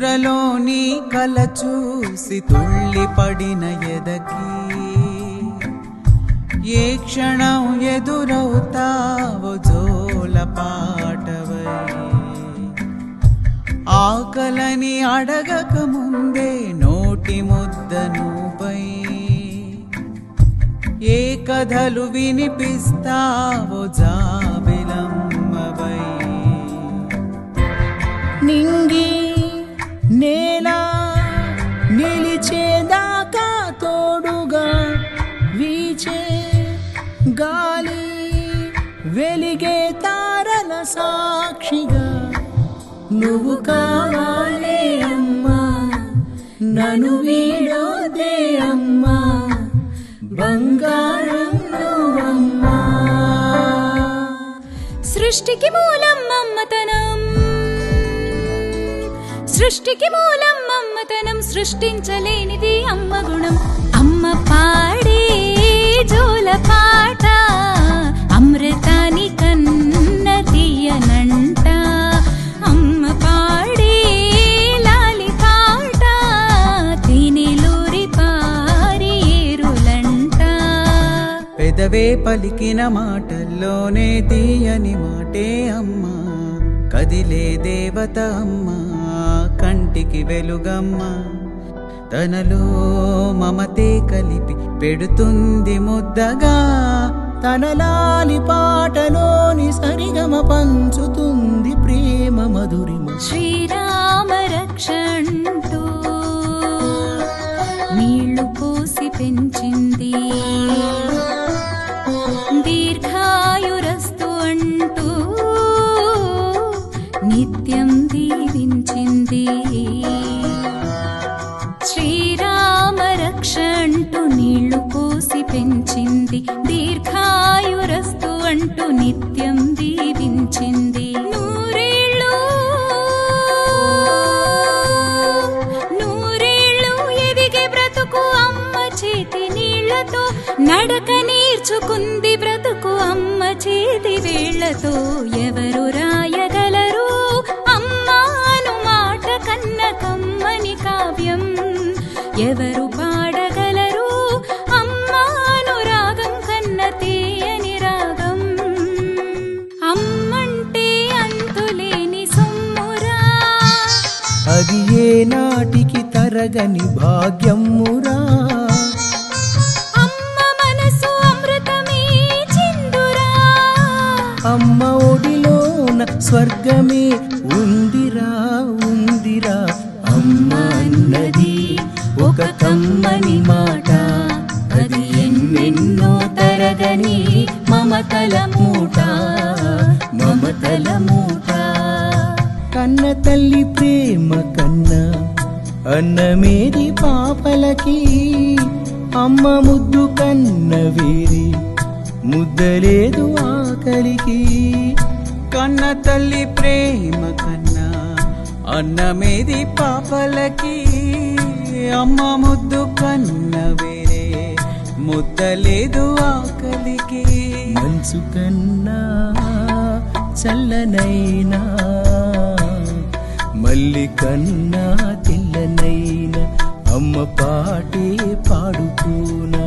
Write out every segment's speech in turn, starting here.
చూరలోని కల చూసి తుళ్ళి పడిన ఎదకి. ఏ క్షణం ఎదురవుతావో జోల పాటవై. ఆకలని అడగక ముందే నోటి ముద్దనుపై ఏ కథలు వినిపిస్తావో జాబిలమ్మవై. నింగి నేల నిలిచేదాకా తోడుగా వీచే గాలి వెలిగే తారల సాక్షిగా నువ్వు కావాలే అమ్మా నన్ను వీడోదే అమ్మా బంగారం నువ్వమ్మా సృష్టికి మూలం మమ్మతనం సృష్టికి మూలం అమ్మతనం సృష్టించలేనిది అమ్మ గుణం. అమ్మ పాడే జోల పాట అమృతాని కన్న తీయనంట అమ్మ పాడే లాలి పాట తినిలూరి పారి ఏరులంట. పెదవే పలికిన మాటల్లోనే తీయని మాటే అమ్మా కదిలే దేవత అమ్మా. కంటికి వెలుగమ్మ. తనలో మమతే కలిపి పెడుతుంది ముద్దగా. తనలాని పాటలోని సరిగమ పంచుతుంది ప్రేమ మధురిమ శ్రీరామ రక్ష శ్రీరామ రక్షంటూ నీళ్ళు పోసి పెంచింది దీర్ఘాయురస్తు అంటూ నిత్యం దీవించింది. నూరేళ్ళు నూరేళ్ళు ఎదిగే బ్రతుకు అమ్మ చేతి నీళ్ళతో నడక నేర్చుకుంది బ్రతుకు అమ్మ చేతి వేళ్ళతో. ఎవరు రాయ అది ఏ నాటికి తరగని భాగ్యమురా. అమ్మ మనసు అమృతమే చిందురా. అమ్మ ఒడిలోన స్వర్గమే ఉందిరా ఉందిరా. అమ్మ అన్నది ఒక కమ్మని మాట. అది ఎన్నెన్నో తరగని మమతల మూట మమతల మూట. కన్న తల్లి కన్నమేది పాపలకి అమ్మ ముద్దు కన్న వేరి ముద్దలేదు ఆకలికి. కన్న తల్లి ప్రేమ కన్నా అన్నమేది పాపలకి అమ్మ ముద్దు కన్న వేరే ముద్దలేదు ఆకలికి. మనసు కన్నా చల్లనైనా మల్లి కన్నా తెల్లనైనా అమ్మ పాటే పాడుతూనా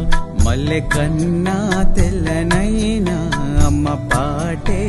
మల్లె కన్నా తెల్లనైనా అమ్మ పాటే